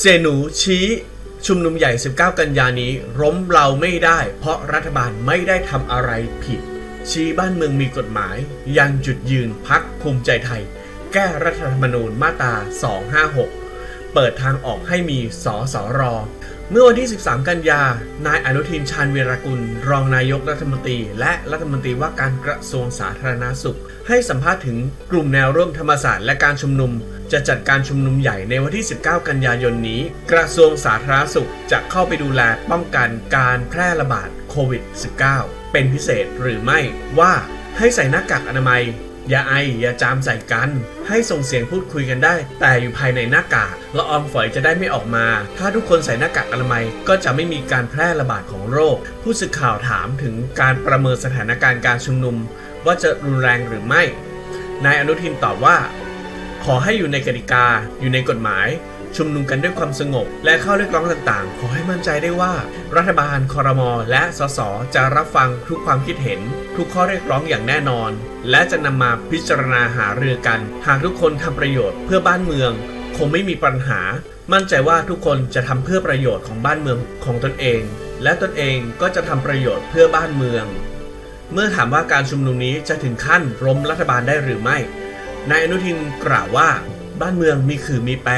เซนูชี้ชุมนุมใหญ่ 19 กันยานี้ล้มเราไม่ได้ เพราะรัฐบาลไม่ได้ทำอะไรผิด ชี้บ้านเมืองมีกฎหมาย ยังจุดยืนพักภูมิใจไทย แก้รัฐธรรมนูญมาตรา 256 เปิดทางออกให้มีสสร เมื่อวันที่ 13 กันยา นายอนุทินชาญวีรกุล รองนายกรัฐมนตรี และรัฐมนตรีว่าการกระทรวงสาธารณาสุข ให้สัมภาษณ์ถึงกลุ่มแนวร่วมธรรมศาสตร์และการชุมนุม จะจัดการชุมนุมใหญ่ในวันที่ 19 กันยายนนี้ กระทรวงสาธารณสุขจะเข้าไปดูแลป้องกันการแพร่ระบาดโควิด -19 เป็นพิเศษหรือไม่ว่าให้ใส่หน้ากากอนามัย อย่าไออย่าจามใส่กัน ให้ส่งเสียงพูดคุยกันได้ แต่อยู่ภายในหน้ากากละอองฝอยจะได้ไม่ออกมา ถ้าทุกคนใส่หน้ากากอนามัยก็จะไม่มีการแพร่ระบาดของโรค ผู้สื่อข่าวถามถึงการประเมินสถานการณ์การชุมนุม ว่าจะรุนแรงหรือไม่นายอนุทินตอบว่า ขอให้อยู่ในกติกาอยู่ในกฎหมาย ชุมนุมกันด้วยความสงบ และข้อเรียกร้องต่างๆ ขอให้มั่นใจได้ว่า รัฐบาลคอรมอและสสจะรับฟังทุกความคิดเห็น ทุกข้อเรียกร้องอย่างแน่นอน และจะนำมาพิจารณาหารือกัน หากทุกคนทำประโยชน์เพื่อบ้านเมือง คงไม่มีปัญหา มั่นใจว่าทุกคนจะทำเพื่อประโยชน์ของบ้านเมืองของตนเอง และตนเองก็จะทำประโยชน์เพื่อบ้านเมือง เมื่อถามว่าการชุมนุมนี้จะถึงขั้นล้มรัฐบาลได้หรือไม่นายอนุทินกล่าวว่า บ้านเมืองมีขื่อมีแปร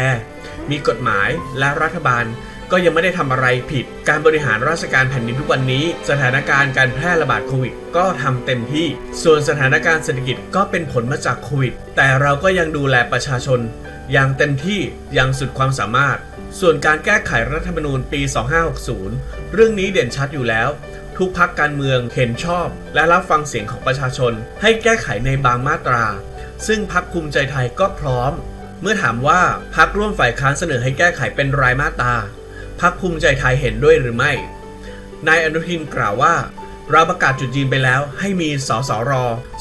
มีกฎหมายและรัฐบาล ก็ยังไม่ได้ทำอะไรผิด การบริหารราชการแผ่นดินทุกวันนี้ สถานการณ์การแพร่ระบาดโควิดก็ทำเต็มที่ ส่วนสถานการณ์เศรษฐกิจก็เป็นผลมาจากโควิด แต่เราก็ยังดูแลประชาชน อย่างเต็มที่อย่างสุดความสามารถ ส่วนการแก้ไขรัฐธรรมนูญปี 2560 เรื่องนี้เด่นชัดอยู่แล้วทุกพักการเมืองเห็นชอบ และรับฟังเสียงของประชาชน ให้แก้ไขในบางมาตรา ซึ่งพักภูมิใจไทยก็พร้อม เมื่อถามว่าพักร่วมฝ่ายค้านเสนอให้แก้ไขเป็นรายมาตราพักภูมิใจไทยเห็นด้วยหรือไม่ นายอนุทินกล่าวว่า เราประกาศจุดยืนไปแล้วให้มีสสร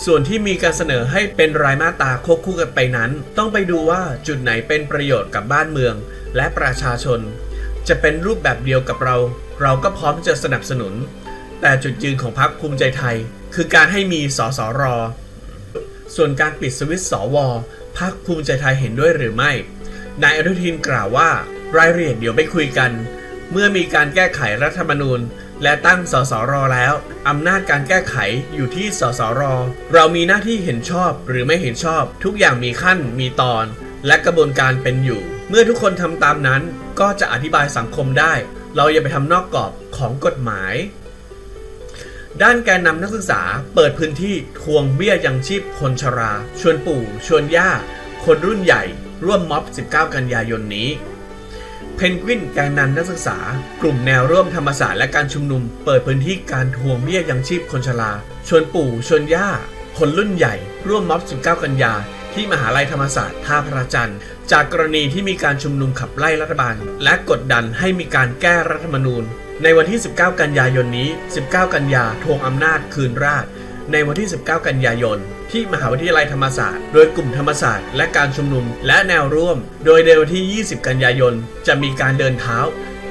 ส่วนที่มีการเสนอให้เป็นรายมาตราควบคู่กันไปนั้น ต้องไปดูว่าจุดไหนเป็นประโยชน์กับบ้านเมือง และประชาชน จะเป็นรูปแบบเดียวกับเรา เราก็พร้อมจะสนับสนุน แต่จุดยืนของพรรคภูมิใจไทย คือการให้มีสสร ส่วนการปิดสวิตช์สว พรรคภูมิใจไทยเห็นด้วยหรือไม่ นายอนุทินกล่าวว่า รายละเอียดเดี๋ยวไปคุยกัน เมื่อมีการแก้ไขรัฐธรรมนูญ และตั้งสสรแล้ว อำนาจการแก้ไขอยู่ที่สสร เรามีหน้าที่เห็นชอบหรือไม่เห็นชอบ ทุกอย่างมีขั้นมีตอน และกระบวนการเป็นอยู่ เมื่อทุกคนทำตามนั้นก็จะอธิบายสังคมได้ เราอย่าไปทำนอกกรอบของกฎหมาย ด้านแกนนำนักศึกษาเปิดพื้นที่ทวงเบี้ยยังชีพคนชรา ชวนปู่ ชวนย่า คนรุ่นใหญ่ ร่วมม็อบ 19 กันยายนนี้ เพนกวินแกนนำนักศึกษา กลุ่มแนวร่วมธรรมศาสตร์และการชุมนุม เปิดพื้นที่การทวงเบี้ยยังชีพคนชรา ชวนปู่ ชวนย่า คนรุ่นใหญ่ ร่วมม็อบ 19 กันยา ที่มหาลัยธรรมศาสตร์ท่าพระจันทร์ จากกรณีที่มีการชุมนุมขับไล่รัฐบาล และกดดันให้มีการแก้รัฐธรรมนูญ ในวันที่ 19 กันยายนนี้ 19 กันยาทวงอำนาจคืนราษฎร์ในวันที่ 19 กันยายน ที่มหาวิทยาลัยธรรมศาสตร์ โดยกลุ่มธรรมศาสตร์ และการชุมนุม และแนวร่วม โดยในวันที่ 20 กันยายน จะมีการเดินเท้า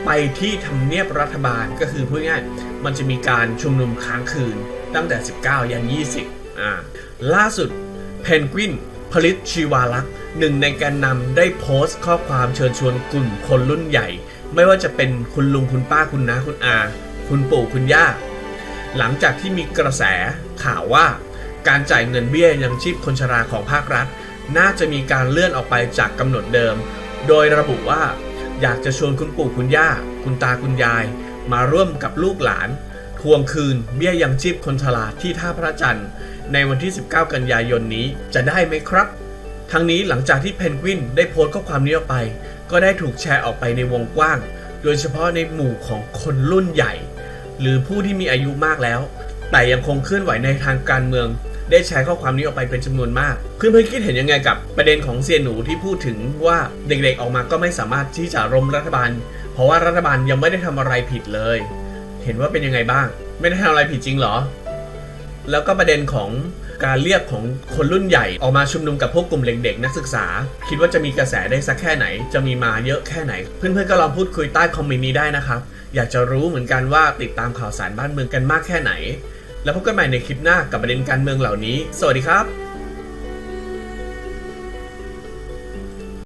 ไปที่ทำเนียบรัฐบาลก็คือพูดง่ายมันจะมีการชุมนุมค้างคืน ตั้งแต่ 19 ยัน 20 อ่า ล่าสุดเพนกวินผลิตชีวาลักษ์หนึ่งในแกนนำได้โพสต์ข้อความเชิญชวนกลุ่มคนรุ่นใหญ่ ไม่ว่าจะเป็นคุณลุงคุณป้าคุณน้าคุณอา คุณปู่คุณย่า หลังจากที่มีกระแสข่าวว่า การจ่ายเงินเบี้ยยังชีพคนชราของภาครัฐ น่าจะมีการเลื่อนออกไปจากกำหนดเดิม โดยระบุว่า อยากจะชวนคุณปู่คุณย่า คุณตาคุณยาย มาร่วมกับลูกหลาน ทวงคืนเบี้ยยังชีพคนชราที่ท่าพระจันทร์ ในวันที่ 19 กันยายนนี้จะได้ไหมครับ ทั้งนี้หลังจากที่เพนกวินได้โพสต์ข้อความนี้ออกไป ก็ได้ถูกแชร์ออกไปในวงกว้าง โดยเฉพาะในหมู่ของคนรุ่นใหญ่ หรือผู้ที่มีอายุมากแล้ว แต่ยังคงเคลื่อนไหวในทางการเมือง ได้แชร์ข้อความนี้ออกไปเป็นจำนวนมาก เพื่อนๆคิดเห็นยังไงกับประเด็นของเซียนหนูที่พูดถึงว่าเด็กๆออกมาก็ไม่สามารถที่จะร่มรัฐบาล เพราะว่ารัฐบาลยังไม่ได้ทำอะไรผิดเลย เห็นว่าเป็นยังไงบ้าง ไม่ได้ทำอะไรผิดจริงเหรอ แล้วก็ประเด็นของการเรียกของคนรุ่นใหญ่ออกมาชุมนุมกับพวกกลุ่มเด็กๆนักศึกษา คิดว่าจะมีกระแสได้สักแค่ไหน จะมีมาเยอะแค่ไหน เพื่อนๆก็ลองพูดคุยใต้คอมเมนต์นี้ได้นะครับ อยากจะรู้เหมือนกันว่าติดตามข่าวสารบ้านเมืองกันมากแค่ไหน แล้วพบกันใหม่ในคลิปหน้ากับประเด็นการเมืองเหล่านี้ สวัสดีครับ